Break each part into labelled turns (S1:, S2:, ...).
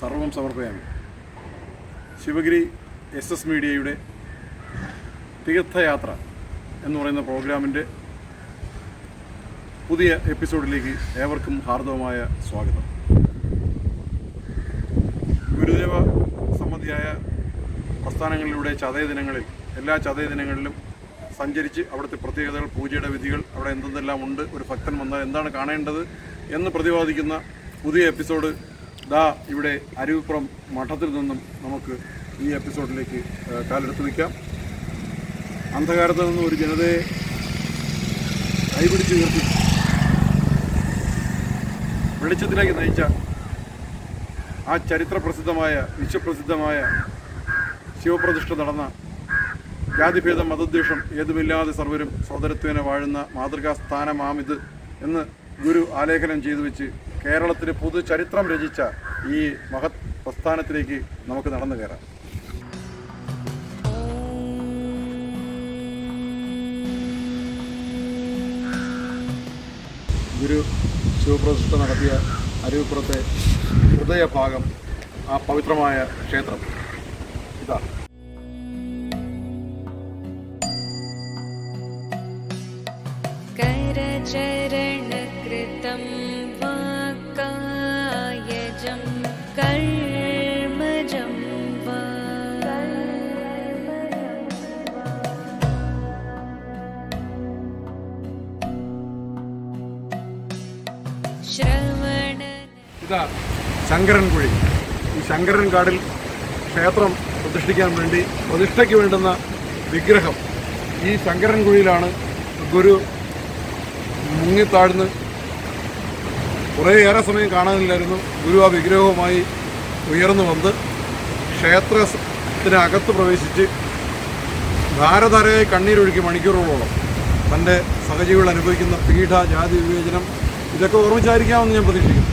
S1: സർവം സമർപ്പയാമി. Sivagiri S S മീഡിയയുടെ തീർത്ഥയാത്ര എന്ന് പറയുന്ന പ്രോഗ്രാമിന്റെ പുതിയ എപ്പിസോഡിലേക്ക് ഏവർക്കും ഹാർദവമായ സ്വാഗതം. ഗുരുദേവ സംബന്ധിയായ പ്രസ്ഥാനങ്ങളിലൂടെ ചതയ ദിനങ്ങളിൽ എല്ലാ ചതയ ദിനങ്ങളിലും സഞ്ചരിച്ച് അവിടുത്തെ പ്രത്യേകതകൾ പൂജയുടെ വിധികൾ അവിടെ എന്തെന്തെല്ലാം ഉണ്ട് ഒരു ഭക്തൻ വന്നാൽ എന്താണ് കാണേണ്ടത് എന്ന് പ്രതിപാദിക്കുന്ന പുതിയ എപ്പിസോഡ് ദാ ഇവിടെ അരുവിപ്പുറം മഠത്തിൽ നിന്നും നമുക്ക് ഈ എപ്പിസോഡിലേക്ക് കാലെടുത്ത് വയ്ക്കാം അന്ധകാരത്തിൽ നിന്നും ഒരു ജനതയെ കൈപിടിച്ച് ഉയർത്തി. വെളിച്ചത്തിലേക്ക് നയിച്ച ആ ചരിത്ര പ്രസിദ്ധമായ വിശ്വപ്രസിദ്ധമായ ശിവപ്രതിഷ്ഠ നടന്ന ജാതിഭേദം മതദ്വേഷം ഏതുമില്ലാതെ സർവരും സോദരത്വേന വാഴുന്ന മാതൃകാ സ്ഥാനമാമിത് എന്ന് ഗുരു ആലേഖനം ചെയ്തു വെച്ച് കേരളത്തിന് പൊതു ചരിത്രം രചിച്ച ഈ മഹത് പ്രസ്ഥാനത്തിലേക്ക് നമുക്ക് നടന്നു കയറാം. ഗുരു ശിവപ്രതിഷ്ഠ നടത്തിയ അരുവിപ്പുറത്തെ ഹൃദയഭാഗം ആ പവിത്രമായ ക്ഷേത്രം. ഇതാണ്
S2: കരചര वा कायजं कर्मजं वा ശ്രവണ
S1: ഇതാ ശങ്കരൻകുഴി ഈ ശങ്കരൻ കാടിൽ ക്ഷേത്രം പ്രതിഷ്ഠിക്കാൻ വേണ്ടി പ്രതിഷ്ഠയ്ക്ക് വേണ്ടുന്ന വിഗ്രഹം ഈ ശങ്കരൻകുഴിയിലാണ് ഗുരു മുങ്ങിത്താഴ്ന്ന് കുറേയേറെ സമയം കാണാനില്ലായിരുന്നു. ഗുരു ആ വിഗ്രഹവുമായി ഉയർന്നു വന്ന് ക്ഷേത്രത്തിനകത്ത് പ്രവേശിച്ച് ധാരധാരയായി കണ്ണീരൊഴുക്കി മണിക്കൂറുകളോളം തന്റെ സഹജീവികൾ അനുഭവിക്കുന്ന പീഠ ജാതി വിവേചനം ഇതൊക്കെ ഓർമ്മിച്ചായിരിക്കാമെന്ന് ഞാൻ പ്രതീക്ഷിക്കുന്നു.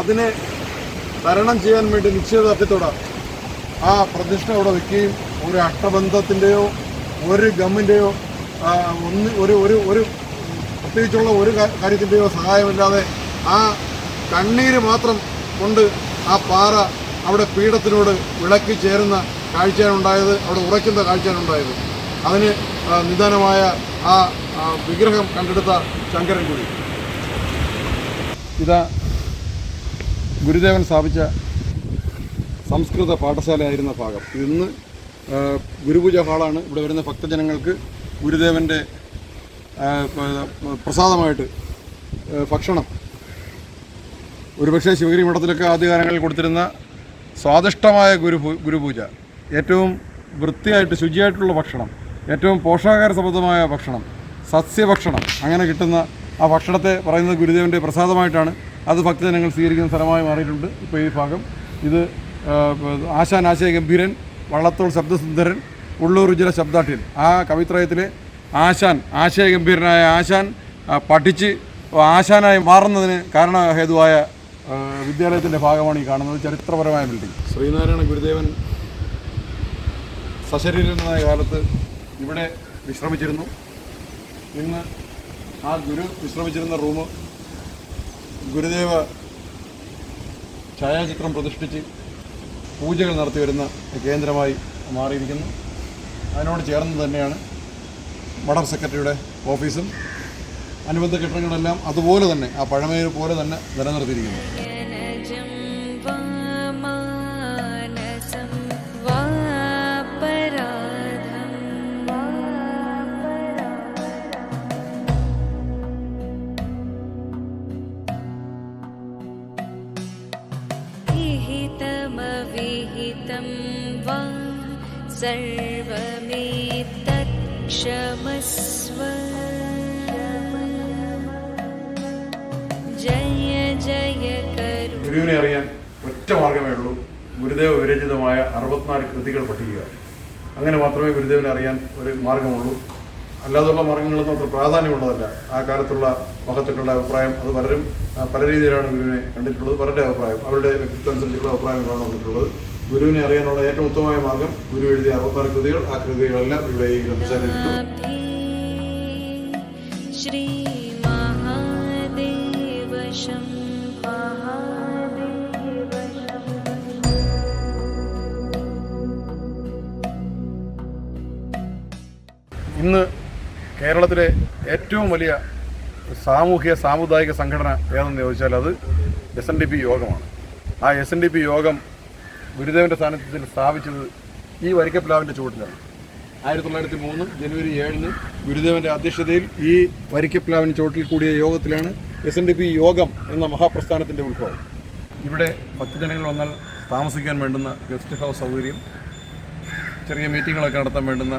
S1: അതിനെ തരണം ചെയ്യാൻ വേണ്ടി നിശ്ചയദാർഢ്യത്തോടെ ആ പ്രതിഷ്ഠ അവിടെ വയ്ക്കുകയും ഒരു അഷ്ടബന്ധത്തിന്റെയോ ഒരു ഗമ്മിന്റെയോ ഒന്ന് ഒരു ഒരു ഒരു പ്രത്യേകിച്ചുള്ള ഒരു കാര്യത്തിന്റെയോ സഹായമില്ലാതെ ആ കണ്ണീര് മാത്രം കൊണ്ട് ആ പാറ അവിടെ പീഠത്തിനോട് വിളക്കി ചേരുന്ന കാഴ്ചയാണുണ്ടായത് അവിടെ ഉറയ്ക്കുന്ന കാഴ്ചയാണുണ്ടായത്. അതിന് നിദാനമായ ആ വിഗ്രഹം കണ്ടെടുത്ത ശങ്കരൻകുടി ഇതാ ഗുരുദേവൻ സ്ഥാപിച്ച സംസ്കൃത പാഠശാലയായിരുന്ന ഭാഗം. ഇന്ന് ഗുരുപൂജ ഹാളാണ് ഇവിടെ വരുന്ന ഭക്തജനങ്ങൾക്ക് ഗുരുദേവന്റെ പ്രസാദമായിട്ട് ഭക്ഷണം ഒരുപക്ഷെ ശിവഗിരി മഠത്തിലൊക്കെ ആദ്യകാലങ്ങളിൽ കൊടുത്തിരുന്ന സ്വാദിഷ്ടമായ ഗുരു ഗുരുപൂജ ഏറ്റവും വൃത്തിയായിട്ട് ശുചിയായിട്ടുള്ള ഭക്ഷണം ഏറ്റവും പോഷകാഹാര സമൃദ്ധമായ ഭക്ഷണം സസ്യഭക്ഷണം അങ്ങനെ കിട്ടുന്ന ആ ഭക്ഷണത്തെ പറയുന്നത് ഗുരുദേവന്റെ പ്രസാദമായിട്ടാണ്. അത് ഭക്തജനങ്ങൾ സ്വീകരിക്കുന്ന സ്ഥലമായി മാറിയിട്ടുണ്ട് ഇപ്പോൾ ഈ ഭാഗം. ഇത് ആശാനാശയ ഗംഭീരൻ വള്ളത്തോൾ ശബ്ദസുന്ദരൻ ഉള്ളൂർ ഉജ്ജല ശബ്ദാഠ്യൻ ആ കവിത്രയത്തിലെ ആശാൻ ആശയഗംഭീരനായ ആശാൻ പഠിച്ച് ആശാനായി മാറുന്നതിന് കാരണഹേതുവായ വിദ്യാലയത്തിന്റെ ഭാഗമാണ് ഈ കാണുന്നത്. ചരിത്രപരമായ ബിൽഡിംഗ് ശ്രീനാരായണ ഗുരുദേവൻ സശരീരനായ കാലത്ത് ഇവിടെ വിശ്രമിച്ചിരുന്നു. ഇന്ന് ആ ഗുരു വിശ്രമിച്ചിരുന്ന റൂം ഗുരുദേവ ഛായാചിത്രം പ്രതിഷ്ഠിച്ച് പൂജകൾ നടത്തി വരുന്ന കേന്ദ്രമായി മാറിയിരിക്കുന്നു. അതിനോട് ചേർന്ന് തന്നെയാണ് മഠം സെക്രട്ടറിയുടെ ഓഫീസും. അനുബന്ധ കെട്ടിടങ്ങളെല്ലാം അതുപോലെ തന്നെ ആ പഴമയെ പോലെ തന്നെ നിലനിർത്തിയിരിക്കുന്നു. അറുപത്തിനാല് കൃതികൾ പഠിക്കുക. അങ്ങനെ മാത്രമേ ഗുരുദേവനെ അറിയാൻ ഒരു മാർഗമുള്ളൂ. അല്ലാതുള്ള മാർഗങ്ങളൊന്നും അത്ര പ്രാധാന്യമുള്ളതല്ല. ആ കാലത്തുള്ള മഹത്തുക്കളുടെ അഭിപ്രായം അത് പലരും പല രീതിയിലാണ് ഗുരുവിനെ കണ്ടിട്ടുള്ളത് പലരുടെ അഭിപ്രായം അവരുടെ വ്യക്തിത്വം അനുസരിച്ചുള്ള അഭിപ്രായങ്ങളാണ് വന്നിട്ടുള്ളത്. ഗുരുവിനെ അറിയാനുള്ള ഏറ്റവും ഉത്തമമായ മാർഗം ഗുരു എഴുതിയ അറുപത്തിനാല് കൃതികൾ ആ കൃതികളെല്ലാം ഇവിടെ ഈ ഗ്രന്ഥശാലയിൽ കിട്ടും ഇന്ന് കേരളത്തിലെ ഏറ്റവും വലിയ സാമൂഹിക സാമുദായിക സംഘടന ഏതെന്ന് ചോദിച്ചാൽ അത് എസ് എൻ ഡി പി യോഗമാണ്. ആ എസ് എൻ ഡി പി യോഗം ഗുരുദേവന്റെ സാന്നിധ്യത്തിൽ സ്ഥാപിച്ചത് ഈ വരിക്കപ്ലാവിന്റെ ചുവട്ടിലാണ്. ആയിരത്തി തൊള്ളായിരത്തി മൂന്ന് ജനുവരി ഏഴിന് ഗുരുദേവന്റെ അധ്യക്ഷതയിൽ ഈ വരിക്കപ്ലാവിന് ചുവട്ടിൽ കൂടിയ യോഗത്തിലാണ് എസ് എൻ ഡി പി യോഗം എന്ന മഹാപ്രസ്ഥാനത്തിന്റെ ഉത്ഭവം. ഇവിടെ ഭക്തജനങ്ങൾ വന്നാൽ താമസിക്കാൻ വേണ്ടുന്ന ഗസ്റ്റ് ഹൗസ് സൗകര്യം ചെറിയ മീറ്റിങ്ങുകളൊക്കെ നടത്താൻ വേണ്ടുന്ന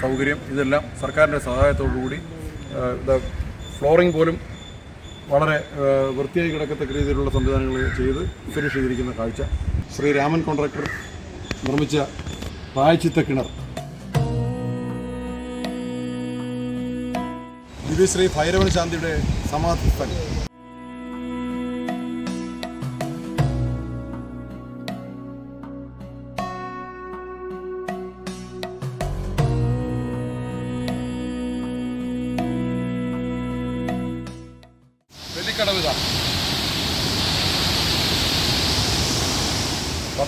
S1: സൗകര്യം ഇതെല്ലാം സർക്കാരിന്റെ സഹായത്തോടുകൂടി ഫ്ലോറിംഗ് പോലും വളരെ വൃത്തിയായി കിടക്കത്തക്ക രീതിയിലുള്ള സംവിധാനങ്ങൾ ചെയ്ത് ഫിനിഷ് ചെയ്തിരിക്കുന്ന കാഴ്ച. ശ്രീ രാമൻ കോൺട്രാക്ടർ നിർമ്മിച്ച പ്രായച്ചിത്ത കിണർ. ദിവ്യശ്രീ ഭൈരവൻ ശാന്തിയുടെ സമാധി സ്ഥലം.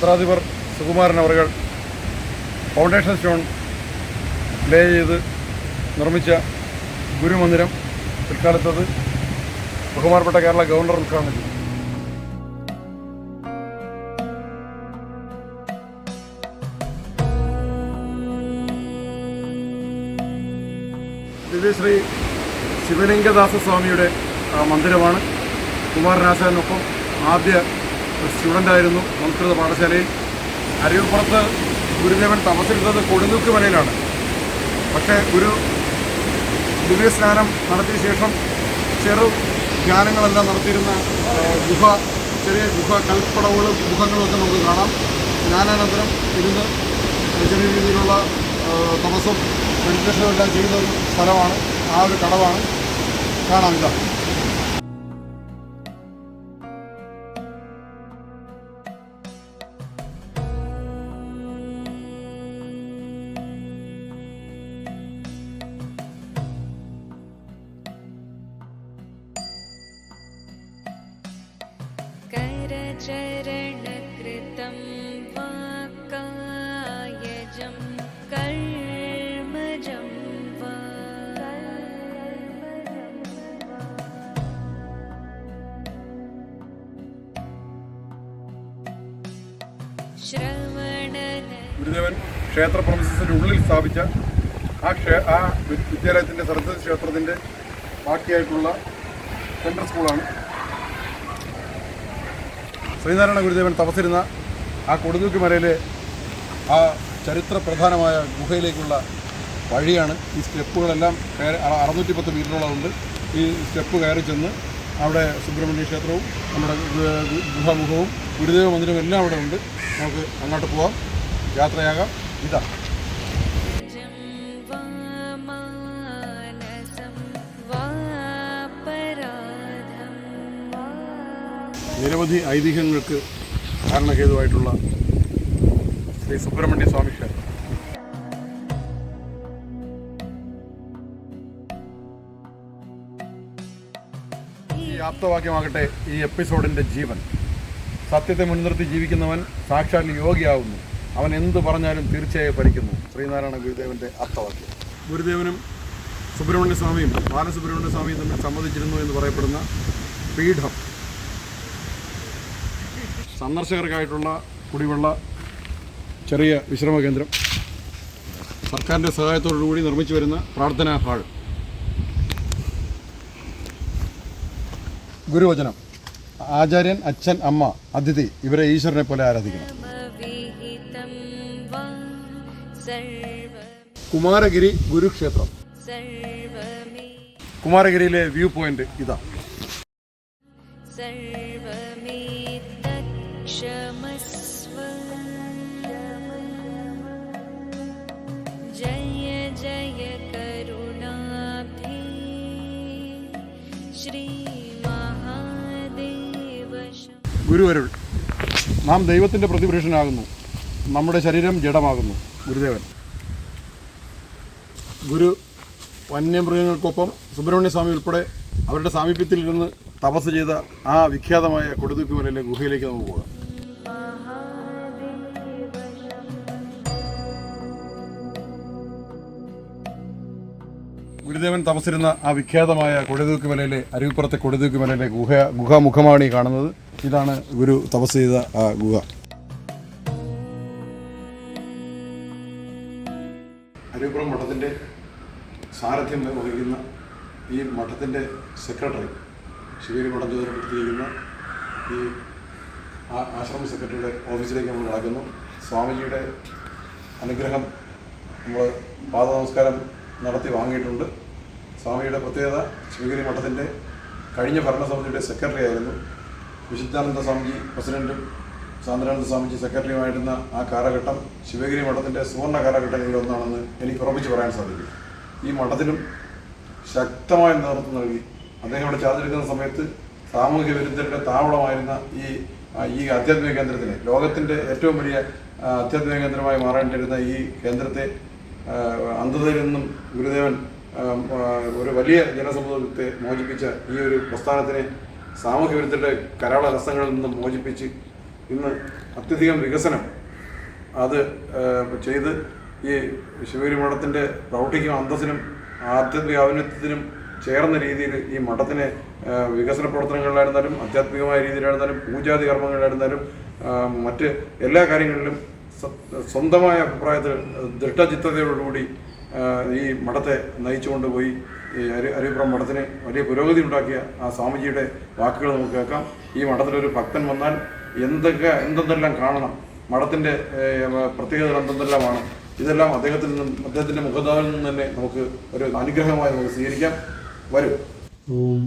S1: പത്രാധിപർ സുകുമാരൻ അവറുകൾ ഫൗണ്ടേഷൻ സ്റ്റോൺ ലേ ചെയ്ത് നിർമ്മിച്ച ഗുരുമന്ദിരം പിൽക്കാലത്തത് ബഹുമാനപ്പെട്ട കേരള ഗവർണർ ഉദ്ഘാടനം ചെയ്തു. ഇത് ശ്രീ ശിവലിംഗദാസ സ്വാമിയുടെ മന്ദിരമാണ്. കുമാരനാശാനൊപ്പം ആദ്യ സ്റ്റുഡന്റായിരുന്നു സംസ്കൃത പാഠശാലയിൽ അരൂർപ്പുറത്ത് ഗുരുദേവൻ തപസ്സിരുന്നത് കൊടുങ്ങുക്ക് മലയിലാണ്. പക്ഷേ ഗുരു ദിവ്യസ്നാനം നടത്തിയ ശേഷം ചെറു ധ്യാനങ്ങളെല്ലാം നടത്തിയിരുന്ന ഗുഹ ചെറിയ ഗുഹ കൽപ്പടവുകളും ഗുഹങ്ങളും ഒക്കെ നമുക്ക് കാണാം. സ്നാനാനന്തരം ഇരുന്ന് ചെറിയ രീതിയിലുള്ള തമസും മെഡിറ്റേഷനും എല്ലാം ചെയ്യുന്ന ഒരു സ്ഥലമാണ്. ആ ഒരു കടവാണ്. കാണാം ഇതാ. ഉള്ളിൽ സ്ഥാപിച്ച ആ ക്ഷേ ആ വിദ്യാലയത്തിന്റെ സരസ്വതി ക്ഷേത്രത്തിന്റെ ബാക്കിയായിട്ടുള്ള സെൻട്രൽ സ്കൂളാണ് ശ്രീനാരായണ ഗുരുദേവൻ തപസ്സിരുന്ന ആ കൊടുതൂക്കി മലയിലെ ആ ചരിത്ര പ്രധാനമായ ഗുഹയിലേക്കുള്ള വഴിയാണ് ഈ സ്റ്റെപ്പുകളെല്ലാം കയറി അറ- അറുന്നൂറ്റി പത്ത് മീറ്ററോളമുണ്ട് ഈ സ്റ്റെപ്പ് കയറി ചെന്ന് അവിടെ സുബ്രഹ്മണ്യ ക്ഷേത്രവും നമ്മുടെ ഗുഹാമുഖവും ഗുരുദേവ മന്ദിരവും എല്ലാം അവിടെ ഉണ്ട്. നമുക്ക് അങ്ങോട്ട് പോവാം. യാത്രയാകാം. ഇതാ. നിരവധി ഐതിഹ്യങ്ങൾക്ക് കാരണഹേതുവായിട്ടുള്ള ശ്രീ സുബ്രഹ്മണ്യ സ്വാമി ക്ഷേത്രം. ആപ്തവാക്യമാകട്ടെ ഈ എപ്പിസോഡിന്റെ ജീവൻ. സത്യത്തെ മുൻനിർത്തി ജീവിക്കുന്നവൻ സാക്ഷാൽ യോഗിയാവുന്നു. അവൻ എന്ത് പറഞ്ഞാലും തീർച്ചയായും ഫലിക്കുന്നു. ശ്രീനാരായണ ഗുരുദേവന്റെ ആപ്തവാക്യം. ഗുരുദേവനും സുബ്രഹ്മണ്യ സ്വാമിയും ബാലസുബ്രഹ്മണ്യ സ്വാമിയും തമ്മിൽ സംബന്ധിച്ചിരുന്നു എന്ന് പറയപ്പെടുന്ന പീഠം സന്ദർശകർക്കായിട്ടുള്ള കുടിവെള്ള ചെറിയ വിശ്രമ കേന്ദ്രം സർക്കാരിന്റെ സഹായത്തോടുകൂടി നിർമ്മിച്ചു വരുന്ന പ്രാർത്ഥനാ ഹാൾ. ഗുരുവചനം. ആചാര്യൻ അച്ഛൻ അമ്മ അതിഥി ഇവരെ ഈശ്വരനെ പോലെ ആരാധിക്കണം. കുമാരഗിരി ഗുരുക്ഷേത്രം. കുമാരഗിരിയിലെ വ്യൂ പോയിന്റ് ഇതാ. ഗുരുവരുൾ. നാം ദൈവത്തിന്റെ പ്രതിപുരുഷനാകുന്നു. നമ്മുടെ ശരീരം ജഡമാകുന്നു. ഗുരുദേവൻ. ഗുരു വന്യമൃഗങ്ങൾക്കൊപ്പം സുബ്രഹ്മണ്യ സ്വാമി ഉൾപ്പെടെ അവരുടെ സാമീപ്യത്തിൽ ഇരുന്ന് തപസ് ചെയ്ത ആ വിഖ്യാതമായ കൊടുതുക്കുമലയിലെ ഗുഹയിലേക്ക് നമുക്ക് പോകാം. ഗുരുദേവൻ തപസിരുന്ന ആ വിഖ്യാതമായ കൊടുതൂക്കു മലയിലെ അരുവിപ്പുറത്തെ കൊടുതൂക്കു മലയിലെ ഗുഹ ഗുഹാമുഖമാണ് ഈ കാണുന്നത്. ഇതാണ് ഗുരു തപസ് ചെയ്ത ആ ഗുഹ. അരുവിപ്പുറം മഠത്തിന്റെ സാരഥ്യം വഹിക്കുന്ന ഈ മഠത്തിന്റെ സെക്രട്ടറി ശിവേരി മഠം ചുമതലപ്പെടുത്തിയിരിക്കുന്ന ഈ ആശ്രമ സെക്രട്ടറിയുടെ ഓഫീസിലേക്ക് നമ്മൾ നടക്കുന്നു സ്വാമിജിയുടെ അനുഗ്രഹം നമ്മൾ പാദ നമസ്കാരം നടത്തി വാങ്ങിയിട്ടുണ്ട്. സ്വാമിയുടെ പ്രത്യേകത ശിവഗിരി മഠത്തിന്റെ കഴിഞ്ഞ ഭരണസമിതിയുടെ സെക്രട്ടറി ആയിരുന്നു വിശുദ്ധാനന്ദ സ്വാമിജി പ്രസിഡന്റും സാന്ദ്രാനന്ദ സ്വാമിജി സെക്രട്ടറിയുമായിരുന്ന ആ കാലഘട്ടം ശിവഗിരി മഠത്തിന്റെ സുവർണ കാലഘട്ടങ്ങളിൽ ഒന്നാണെന്ന് എനിക്ക് ഉറപ്പിച്ച് പറയാൻ സാധിക്കും. ഈ മഠത്തിനും ശക്തമായ നേതൃത്വം നൽകി. അദ്ദേഹം ഇവിടെ ചാർജെടുക്കുന്ന സമയത്ത് സാമൂഹിക വിരുദ്ധരുടെ താവളമായിരുന്ന ഈ ഈ ആധ്യാത്മിക കേന്ദ്രത്തിനെ ലോകത്തിന്റെ ഏറ്റവും വലിയ ആധ്യാത്മിക കേന്ദ്രമായി മാറേണ്ടിരുന്ന ഈ കേന്ദ്രത്തെ അന്ധതയിൽ നിന്നും ഗുരുദേവൻ ഒരു വലിയ ജനസമൂഹത്തെ മോചിപ്പിച്ച ഈ ഒരു പ്രസ്ഥാനത്തിനെ സാമൂഹ്യ വിരുദ്ധരുടെ രസങ്ങളിൽ നിന്നും മോചിപ്പിച്ച് ഇന്ന് അത്യധികം വികസനം അത് ചെയ്ത് ഈ ശിവഗിരി മഠത്തിന്റെ പ്രൗഢിക്കും അന്തസ്സിനും ആധ്യാത്മിക ഔന്നത്യത്തിനും ചേർന്ന രീതിയിൽ ഈ മഠത്തിനെ വികസന പ്രവർത്തനങ്ങളിലായിരുന്നാലും ആധ്യാത്മികമായ രീതിയിലായിരുന്നാലും പൂജാതി കർമ്മങ്ങളിലായിരുന്നാലും മറ്റ് എല്ലാ കാര്യങ്ങളിലും സ്വന്തമായ അഭിപ്രായത്തിൽ ദൃഢചിത്തതയോടുകൂടി ഈ മഠത്തെ നയിച്ചുകൊണ്ടുപോയി ഈ അരി അരിപ്പുറം മഠത്തിന് വലിയ പുരോഗതി ഉണ്ടാക്കിയ ആ സ്വാമിജിയുടെ വാക്കുകൾ നമുക്ക് കേൾക്കാം. ഈ മഠത്തിലൊരു ഭക്തൻ വന്നാൽ എന്തൊക്കെ എന്തെന്തെല്ലാം കാണണം? മഠത്തിന്റെ പ്രത്യേകതകൾ എന്തെന്തെല്ലാമാണ് ഇതെല്ലാം അദ്ദേഹത്തിൽ നിന്നും അദ്ദേഹത്തിന്റെ മുഖതാവിൽ നിന്നും തന്നെ നമുക്ക് ഒരു അനുഗ്രഹമായി നമുക്ക് സ്വീകരിക്കാം. വരും.
S3: ഓം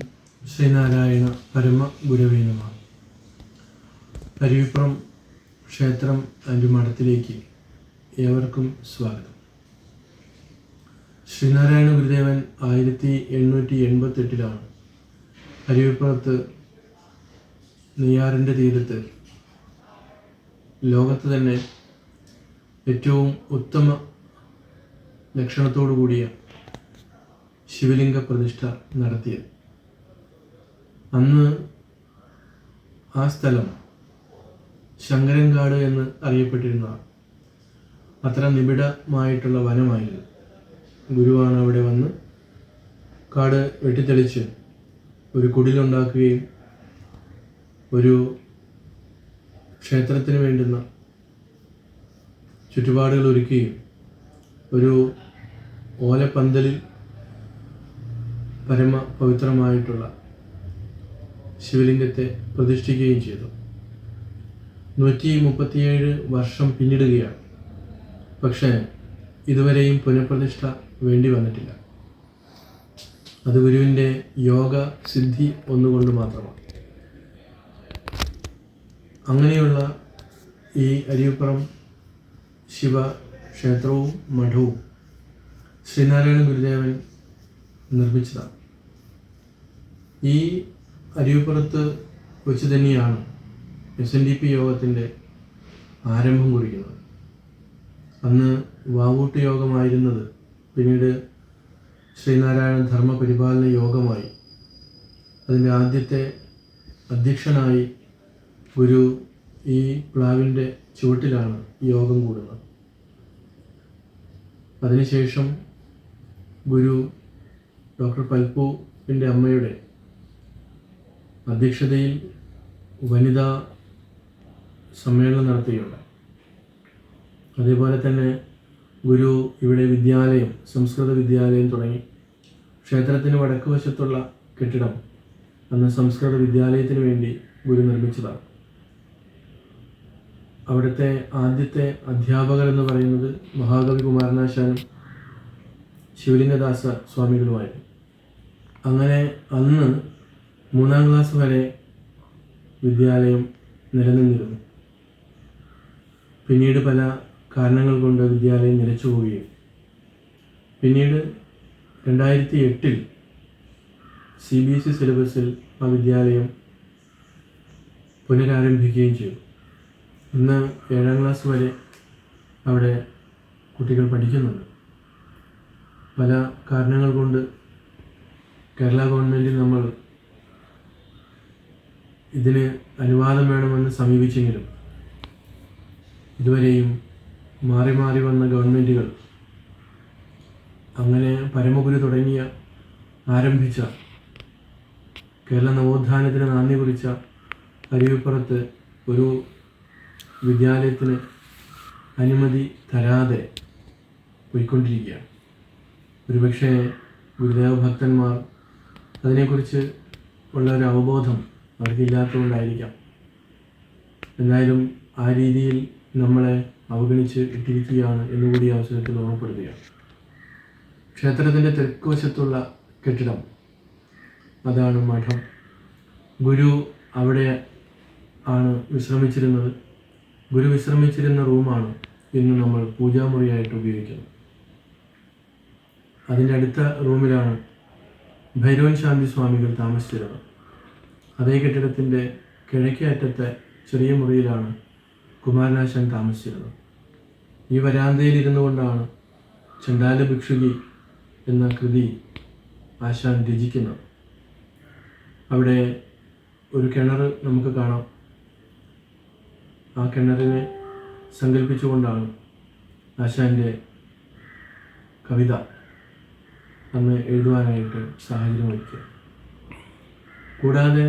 S3: ശ്രീനാരായണ പരമ ഗുരവേ നമ. ക്ഷേത്രം അതിന്റെ മഠത്തിലേക്ക് ഏവർക്കും സ്വാഗതം. ശ്രീനാരായണ ഗുരുദേവൻ ആയിരത്തി എണ്ണൂറ്റി എൺപത്തെട്ടിലാണ് അരുവിപ്പുറത്ത് നെയ്യാറിന്റെ തീരത്ത് ലോകത്ത് തന്നെ ഏറ്റവും ഉത്തമ ലക്ഷണത്തോടു കൂടിയ ശിവലിംഗ പ്രതിഷ്ഠ നടത്തിയത്. അന്ന് ആ സ്ഥലം ശങ്കരൻകാട് എന്ന് അറിയപ്പെട്ടിരുന്ന അത്ര നിബിഡമായിട്ടുള്ള വനമായിരുന്നു. ഗുരുവാണ് അവിടെ വന്ന് കാട് വെട്ടിത്തെളിച്ച് ഒരു കുടിലുണ്ടാക്കുകയും ഒരു ക്ഷേത്രത്തിന് വേണ്ടുന്ന ചുറ്റുപാടുകൾ ഒരുക്കുകയും ഒരു ഓലപ്പന്തലിൽ പരമ പവിത്രമായിട്ടുള്ള ശിവലിംഗത്തെ പ്രതിഷ്ഠിക്കുകയും ചെയ്തു. നൂറ്റി മുപ്പത്തിയേഴ് വർഷം പിന്നിടുകയാണ്. പക്ഷേ ഇതുവരെയും പുനഃപ്രതിഷ്ഠ വേണ്ടി വന്നിട്ടില്ല. അത് ഗുരുവിന്റെ യോഗ സിദ്ധി ഒന്നുകൊണ്ട് മാത്രമാണ്. അങ്ങനെയുള്ള ഈ അരിയപ്പുറം ശിവ ക്ഷേത്രവും മഠവും ശ്രീനാരായണ ഗുരുദേവൻ നിർമ്മിച്ചതാണ്. ഈ അരിയപ്പുറത്ത് വെച്ച് തന്നെയാണ് എസ് എൻ ഡി പി യോഗത്തിന്റെ ആരംഭം കുറിക്കുന്നത്. അന്ന് വാവൂട്ട് യോഗമായിരുന്നത് പിന്നീട് ശ്രീനാരായണ ധർമ്മ പരിപാലന യോഗമായി അതിന്റെ ആദ്യത്തെ അധ്യക്ഷനായി ഗുരു ഈ പ്ലാവിന്റെ ചുവട്ടിലാണ് യോഗം കൂടുന്നത്. അതിനുശേഷം ഗുരു ഡോക്ടർ പൽപ്പുവിന്റെ അമ്മയുടെ അധ്യക്ഷതയിൽ വനിതാ സമ്മേളനം നടത്തുകയുണ്ടായി. അതേപോലെ തന്നെ ഗുരു ഇവിടെ വിദ്യാലയം സംസ്കൃത വിദ്യാലയം തുടങ്ങി. ക്ഷേത്രത്തിന് വടക്ക് വശത്തുള്ള കെട്ടിടം അന്ന് സംസ്കൃത വിദ്യാലയത്തിന് വേണ്ടി ഗുരു നിർമ്മിച്ചതാണ്. അവിടുത്തെ ആദ്യത്തെ അധ്യാപകർ എന്ന് പറയുന്നത് മഹാകവി കുമാരനാശാനും ശിവലിംഗദാസ സ്വാമികളുമായിരുന്നു. അങ്ങനെ അന്ന് മൂന്നാം ക്ലാസ് വരെ വിദ്യാലയം നിലനിന്നിരുന്നു. പിന്നീട് പല കാരണങ്ങൾ കൊണ്ട് വിദ്യാലയം നിലച്ചു പോവുകയും. പിന്നീട് രണ്ടായിരത്തി എട്ടിൽ സി ബി എസ് ഇ സിലബസിൽ ആ വിദ്യാലയം പുനരാരംഭിക്കുകയും ചെയ്തു. ഇന്ന് ഏഴാം ക്ലാസ് വരെ അവിടെ കുട്ടികൾ പഠിക്കുന്നുണ്ട്. പല കാരണങ്ങൾ കൊണ്ട് കേരള ഗവൺമെന്റ് നമ്മൾ ഇതിന് അനുവാദം വേണമെന്ന് സമീപിച്ചെങ്കിലും ഇതുവരെയും മാറി മാറി വന്ന ഗവൺമെന്റുകൾ അങ്ങനെ പരമഗുരു തുടങ്ങിയ ആരംഭിച്ച കേരള നവോത്ഥാനത്തിന് നാന്ദി കുറിച്ച അരുവിപ്പുറത്ത് ഒരു വിദ്യാലയത്തിന് അനുമതി തരാതെ പോയിക്കൊണ്ടിരിക്കുകയാണ്. ഒരുപക്ഷെ ഗുരുദേവ ഭക്തന്മാർ അതിനെക്കുറിച്ച് ഉള്ള ഒരു അവബോധം അവർക്കില്ലാത്തതുകൊണ്ടായിരിക്കാം. എന്തായാലും ആ രീതിയിൽ നമ്മളെ അവഗണിച്ച് ഇട്ടിരിക്കുകയാണ് എന്നുകൂടി അവസരത്തിൽ ഓർമ്മപ്പെടുത്തുകയാണ് ക്ഷേത്രത്തിന്റെ തെക്കുവശത്തുള്ള കെട്ടിടം. അതാണ് മഠം. ഗുരു അവിടെ ആണ് വിശ്രമിച്ചിരുന്നത്. ഗുരു വിശ്രമിച്ചിരുന്ന റൂമാണ് ഇന്ന് നമ്മൾ പൂജാമുറിയായിട്ട് ഉപയോഗിക്കുന്നത്. അതിന്റെ അടുത്ത റൂമിലാണ് ഭൈരവൻ ശാന്തി സ്വാമികൾ താമസിച്ചിരുന്നത്. അതേ കെട്ടിടത്തിന്റെ കിഴക്കേ അറ്റത്തെ ചെറിയ മുറിയിലാണ് കുമാരനാശാൻ താമസിച്ചിരുന്നത്. ഈ വരാന്തയിൽ ഇരുന്നു കൊണ്ടാണ് ചണ്ടാല ഭിക്ഷുകി എന്ന കൃതി ആശാൻ രചിക്കുന്നത്. അവിടെ ഒരു കിണർ നമുക്ക് കാണാം. ആ കിണറിനെ സങ്കല്പിച്ചുകൊണ്ടാണ് ആശാന്റെ കവിത അന്ന് എഴുതുവാനായിട്ട് സാഹചര്യം ഒരുക്കുക കൂടാതെ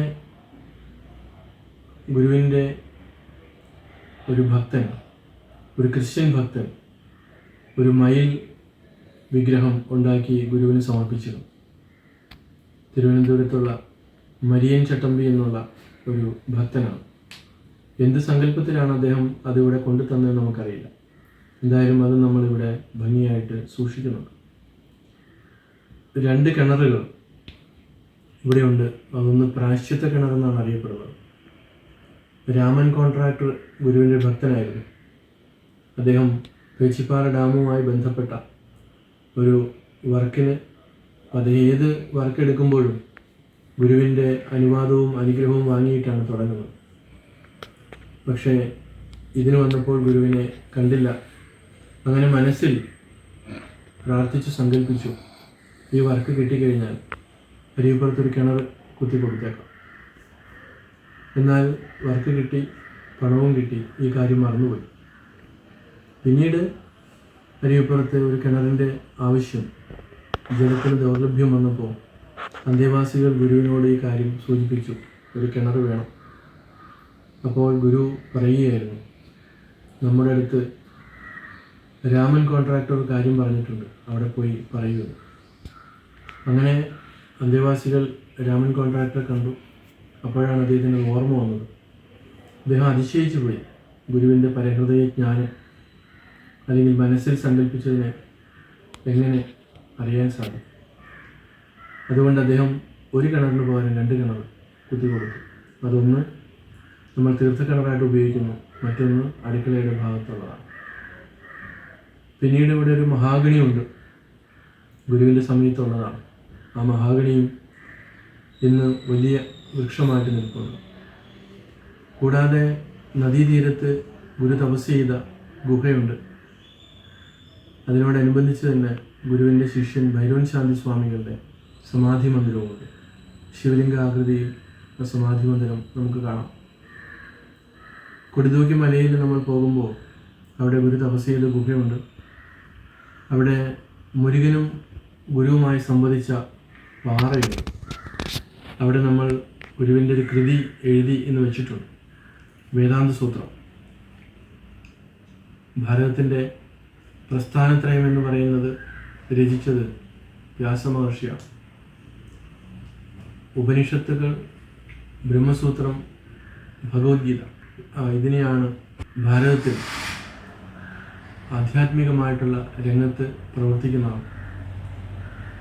S3: ഗുരുവിന്റെ ഒരു ഭക്തൻ ഒരു ക്രിസ്ത്യൻ ഭക്തൻ ഒരു മയിൽ വിഗ്രഹം ഉണ്ടാക്കി ഗുരുവിന് സമർപ്പിച്ചിരുന്നു തിരുവനന്തപുരത്തുള്ള മരിയൻ ചട്ടമ്പി എന്നുള്ള ഒരു ഭക്തനാണ്. എന്ത് സങ്കല്പത്തിലാണ് അദ്ദേഹം അതിവിടെ കൊണ്ടു തന്നതെന്ന് നമുക്കറിയില്ല. എന്തായാലും അത് നമ്മളിവിടെ ഭംഗിയായിട്ട് സൂക്ഷിക്കുന്നുണ്ട്. രണ്ട് കിണറുകൾ ഇവിടെയുണ്ട്. അതൊന്ന് പ്രാശ്ചിത്ത കിണറെന്നാണ് അറിയപ്പെടുന്നത്. രാമൻ കോൺട്രാക്ടർ ഗുരുവിന്റെ ഭക്തനായിരുന്നു. അദ്ദേഹം പേച്ചിപ്പാറ ഡാമുമായി ബന്ധപ്പെട്ട ഒരു വർക്കിന് അത് ഏത് വർക്ക് എടുക്കുമ്പോഴും ഗുരുവിന്റെ അനുവാദവും അനുഗ്രഹവും വാങ്ങിയിട്ടാണ് തുടങ്ങുന്നത്. പക്ഷേ ഇതിന് വന്നപ്പോൾ ഗുരുവിനെ കണ്ടില്ല. അങ്ങനെ മനസ്സിൽ പ്രാർത്ഥിച്ച് സങ്കല്പിച്ചു ഈ വർക്ക് കിട്ടിക്കഴിഞ്ഞാൽ അരിയപ്പുറത്തൊരു കിണർ കുത്തി കൊടുത്തേക്കാം എന്നാൽ വർക്ക് കിട്ടി പണവും കിട്ടി ഈ കാര്യം മറന്നുപോയി. പിന്നീട് അരിയപ്പുറത്ത് ഒരു കിണറിന്റെ ആവശ്യം ജലത്തിന് ദൗർലഭ്യം വന്നപ്പോൾ അന്തേവാസികൾ ഗുരുവിനോട് ഈ കാര്യം സൂചിപ്പിച്ചു ഒരു കിണർ വേണം. അപ്പോൾ ഗുരു പറയുകയായിരുന്നു നമ്മുടെ അടുത്ത് രാമൻ കോൺട്രാക്ടർ കാര്യം പറഞ്ഞിട്ടുണ്ട് അവിടെ പോയി പറയുക. അങ്ങനെ അന്തേവാസികൾ രാമൻ കോൺട്രാക്ടറെ കണ്ടു. അപ്പോഴാണ് അദ്ദേഹത്തിന് ഓർമ്മ വന്നത്. അദ്ദേഹം അതിശയിച്ചു പോയി ഗുരുവിന്റെ പരഹൃദയ ജ്ഞാനം അല്ലെങ്കിൽ മനസ്സിൽ സങ്കല്പിച്ചതിനെ എങ്ങനെ അറിയാൻ സാധിക്കും? അതുകൊണ്ട് അദ്ദേഹം ഒരു കിണറിന് പകരം രണ്ട് കിണർ കുത്തി കൊടുത്തു. അതൊന്ന് നമ്മൾ തീർത്ഥക്കിണറായിട്ട് ഉപയോഗിക്കുന്നു. മറ്റൊന്ന് അടുക്കളയുടെ ഭാഗത്തുള്ളതാണ്. പിന്നീട് ഇവിടെ ഒരു മഹാഗണിയുണ്ട്. ഗുരുവിന്റെ സമയത്തുള്ളതാണ് ആ മഹാഗണിയും ഇന്ന് വലിയ വൃക്ഷമായിട്ട് നിൽക്കുന്നു. കൂടാതെ നദീതീരത്ത് ഗുരു തപസ് ചെയ്ത ഗുഹയുണ്ട്. അതിനോടനുബന്ധിച്ച് തന്നെ ഗുരുവിന്റെ ശിഷ്യൻ ഭൈരവൻ ശാന്തി സ്വാമികളുടെ സമാധി മന്ദിരവുമുണ്ട് ശിവലിംഗ ആകൃതിയിൽ സമാധി മന്ദിരം നമുക്ക് കാണാം. കൊടിതൂക്കി മലയിൽ നമ്മൾ പോകുമ്പോൾ അവിടെ ഗുരു തപസ് ചെയ്ത ഗുഹയുണ്ട്. അവിടെ മുരുകനും ഗുരുവുമായി സംവദിച്ച പാറയുണ്ട്. അവിടെ നമ്മൾ ഗുരുവിന്റെ ഒരു കൃതി എഴുതി എന്ന് വെച്ചിട്ടുണ്ട്. വേദാന്ത സൂത്രം. ഭാരതത്തിന്റെ പ്രസ്ഥാനത്രയം എന്ന് പറയുന്നത് രചിച്ചത് വ്യാസമഹർഷിയാണ്. ഉപനിഷത്തുകൾ ബ്രഹ്മസൂത്രം ഭഗവത്ഗീത ഇതിനെയാണ് ഭാരതത്തിൽ ആധ്യാത്മികമായിട്ടുള്ള രംഗത്ത് പ്രവർത്തിക്കുന്ന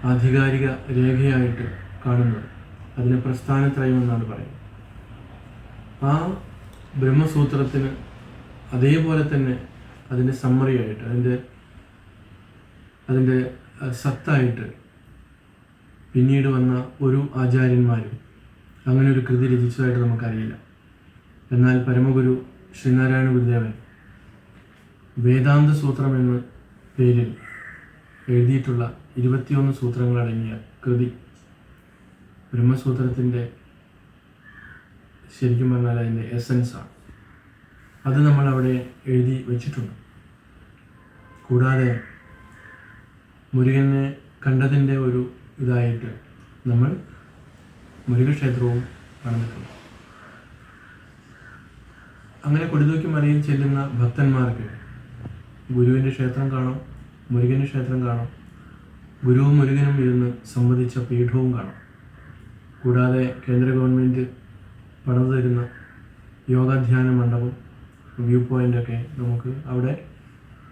S3: ആധികാരിക രേഖയായിട്ട് കാണുന്നത്. അതിനെ പ്രസ്ഥാനത്രയം എന്നാണ് പറയുന്നത്. ആ ബ്രഹ്മസൂത്രത്തിന് അതേപോലെ തന്നെ അതിന്റെ സമ്മറിയായിട്ട് അതിന്റെ അതിന്റെ സത്തായിട്ട് പിന്നീട് വന്ന ഒരു ആചാര്യന്മാരും അങ്ങനെ ഒരു കൃതി രചിച്ചതായിട്ട് നമുക്കറിയില്ല. എന്നാൽ പരമഗുരു ശ്രീനാരായണ ഗുരുദേവൻ വേദാന്ത സൂത്രം എന്ന പേരിൽ എഴുതിയിട്ടുള്ള ഇരുപത്തിയൊന്ന് സൂത്രങ്ങളടങ്ങിയ കൃതി ബ്രഹ്മസൂത്രത്തിന്റെ ശരിക്കും പറഞ്ഞാൽ അതിന്റെ എസൻസാണ് അത് നമ്മൾ അവിടെ എഴുതി വച്ചിട്ടുണ്ട്. കൂടാതെ മുരുകനെ കണ്ടതിന്റെ ഒരു ഇതായിട്ട് നമ്മൾ മുരുകക്ഷേത്രവും പണിതിട്ടുണ്ട് അങ്ങനെ കൊടിതൂക്കി മലയിൽ ചെല്ലുന്ന ഭക്തന്മാർക്ക് ഗുരുവിന്റെ ക്ഷേത്രം കാണാം മുരുകന്റെ ക്ഷേത്രം കാണാം ഗുരുവും മുരുകനും ഇരുന്ന് സംബന്ധിച്ച പീഠവും കാണാം. കൂടാതെ കേന്ദ്ര ഗവൺമെന്റ് പണിതു തരുന്ന യോഗാധ്യാന മണ്ഡപം വ്യൂ പോയിന്റൊക്കെ നമുക്ക് അവിടെ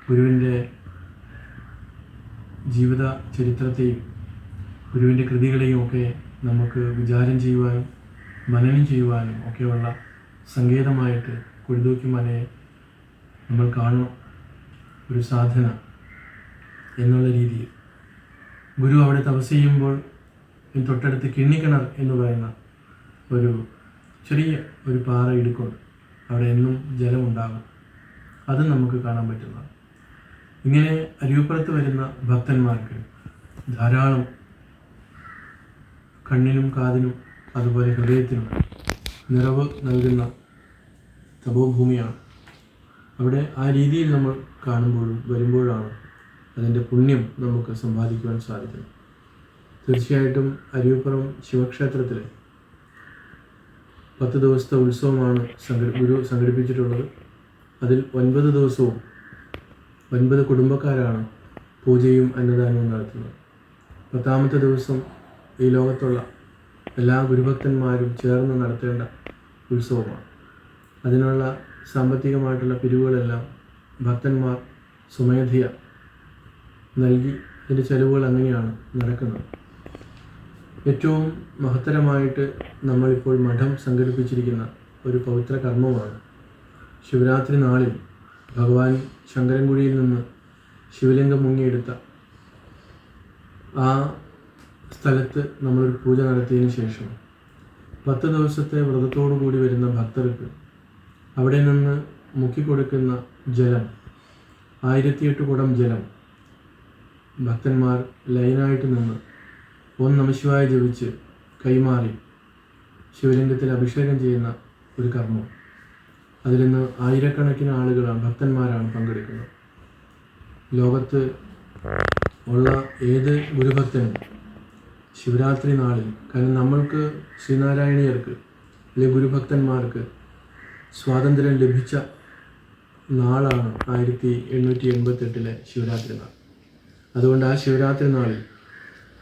S3: ഗുരുവിന്റെ ജീവിത ചരിത്രത്തെയും ഗുരുവിന്റെ കൃതികളെയും ഒക്കെ നമുക്ക് വിചാരം ചെയ്യുവാനും മനനം ചെയ്യുവാനും ഒക്കെയുള്ള സങ്കേതമായിട്ട് കുഴുതൂക്കി മലയെ നമ്മൾ കാണും. ഒരു സാധന എന്നുള്ള രീതിയിൽ. ഗുരു അവിടെ തപസ് ചെയ്യുമ്പോൾ തൊട്ടടുത്ത് കിണ്ണിക്കിണർ എന്ന് പറയുന്ന ഒരു ചെറിയ ഒരു പാറ ഇടുക്കുണ്ട് അവിടെ എന്നും ജലമുണ്ടാകും. അത് നമുക്ക് കാണാൻ പറ്റുന്നതാണ്. ഇങ്ങനെ അരിയപ്പുറത്ത് വരുന്ന ഭക്തന്മാർക്ക് ധാരാളം കണ്ണിനും കാതിനും അതുപോലെ ഹൃദയത്തിനും നിറവ് നൽകുന്ന തപോഭൂമിയാണ്. അവിടെ ആ രീതിയിൽ നമ്മൾ കാണുമ്പോഴും വരുമ്പോഴാണ് അതിന്റെ പുണ്യം നമുക്ക് സമ്പാദിക്കുവാൻ സാധിക്കുന്നത്. തീർച്ചയായിട്ടും അരിയപ്പുറം ശിവക്ഷേത്രത്തിൽ പത്ത് ദിവസത്തെ ഉത്സവമാണ് സംഘ ഗുരു സംഘടിപ്പിച്ചിട്ടുള്ളത്. അതിൽ ഒൻപത് ദിവസവും ഒൻപത് കുടുംബക്കാരാണ് പൂജയും അന്നദാനവും നടത്തുന്നത്. പത്താമത്തെ ദിവസം ഈ ലോകത്തുള്ള എല്ലാ ഗുരുഭക്തന്മാരും ചേർന്ന് നടത്തേണ്ട ഉത്സവമാണ്. അതിനുള്ള സാമ്പത്തികമായിട്ടുള്ള പിരിവുകളെല്ലാം ഭക്തന്മാർ സ്വമേധയ നൽകി അതിന്റെ ചെലവുകൾ അങ്ങനെയാണ് നടക്കുന്നത്. ഏറ്റവും മഹത്തരമായിട്ട് നമ്മളിപ്പോൾ മഠം സംഘടിപ്പിച്ചിരിക്കുന്ന ഒരു പവിത്ര കർമ്മമാണ് ശിവരാത്രി നാളിൽ ഭഗവാൻ ശങ്കരൻകുഴിയിൽ നിന്ന് ശിവലിംഗം മുങ്ങിയെടുത്ത ആ സ്ഥലത്ത് നമ്മളൊരു പൂജ നടത്തിയതിന് ശേഷം പത്ത് ദിവസത്തെ വ്രതത്തോടു കൂടി വരുന്ന ഭക്തർക്ക് അവിടെ നിന്ന് മുക്കിക്കൊടുക്കുന്ന ജലം ആയിരത്തിയെട്ട് കുടം ജലം ഭക്തന്മാർ ലൈനായിട്ട് നിന്ന് ഓം നമശിവായ ജപിച്ച് കൈമാറി ശിവലിംഗത്തിൽ അഭിഷേകം ചെയ്യുന്ന ഒരു കർമ്മം. അതിൽ നിന്ന് ആയിരക്കണക്കിന് ആളുകളാണ് ഭക്തന്മാരാണ് പങ്കെടുക്കുന്നത്. ലോകത്ത് ഉള്ള ഏത് ഗുരുഭക്തനും ശിവരാത്രി നാളിൽ കാരണം നമ്മൾക്ക് ശ്രീനാരായണീയർക്ക് അല്ലെങ്കിൽ ഗുരുഭക്തന്മാർക്ക് സ്വാതന്ത്ര്യം ലഭിച്ച നാളാണ് ആയിരത്തി എണ്ണൂറ്റി എൺപത്തെട്ടിലെ ശിവരാത്രി നാൾ. അതുകൊണ്ട് ആ ശിവരാത്രി നാളിൽ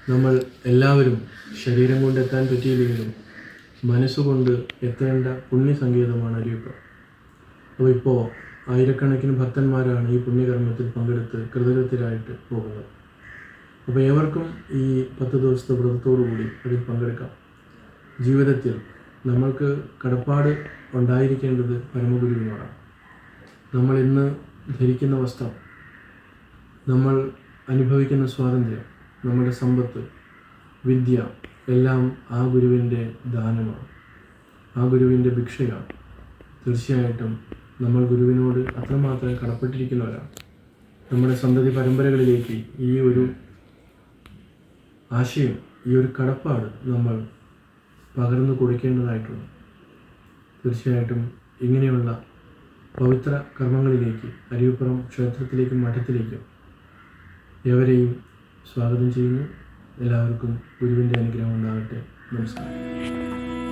S3: നമ്മൾ എല്ലാവരും ശരീരം കൊണ്ട് എത്താൻ പറ്റിയില്ലെങ്കിലും മനസ്സുകൊണ്ട് എത്തേണ്ട സംഗീതമാണ് അരിയപ്പുറം അപ്പോൾ ഇപ്പോൾ ആയിരക്കണക്കിന് ഭക്തന്മാരാണ് ഈ പുണ്യകർമ്മത്തിൽ പങ്കെടുത്ത് കൃതകൃത്യരായിട്ട് പോകുന്നത്. അപ്പോൾ ഏവർക്കും ഈ പത്ത് ദിവസത്തെ വ്രതത്തോടുകൂടി അതിൽ പങ്കെടുക്കാം. ജീവിതത്തിൽ നമ്മൾക്ക് കടപ്പാട് ഉണ്ടായിരിക്കേണ്ടത് പരമഗുരുവിനോടാണ്. നമ്മൾ ഇന്ന് ധരിക്കുന്ന വസ്ത്രം നമ്മൾ അനുഭവിക്കുന്ന സ്വാതന്ത്ര്യം നമ്മുടെ സമ്പത്ത് വിദ്യ എല്ലാം ആ ഗുരുവിന്റെ ദാനമാണ് ആ ഗുരുവിന്റെ ഭിക്ഷയാണ്. തീർച്ചയായിട്ടും നമ്മൾ ഗുരുവിനോട് അത്രമാത്രം കടപ്പെട്ടിരിക്കുന്നവരാണ് നമ്മുടെ സന്തതി പരമ്പരകളിലേക്ക് ഈ ഒരു ആശയം ഈ ഒരു കടപ്പാട് നമ്മൾ പകർന്നു കൊടുക്കേണ്ടതായിട്ടുണ്ട്. തീർച്ചയായിട്ടും ഇങ്ങനെയുള്ള പവിത്ര കർമ്മങ്ങളിലേക്ക് അരിയപ്പുറം ക്ഷേത്രത്തിലേക്കും മഠത്തിലേക്കും എവരെയും സ്വാഗതം ചെയ്യുന്നു. എല്ലാവർക്കും ഗുരുവിന്റെ അനുഗ്രഹം ഉണ്ടാകട്ടെ. നമസ്കാരം.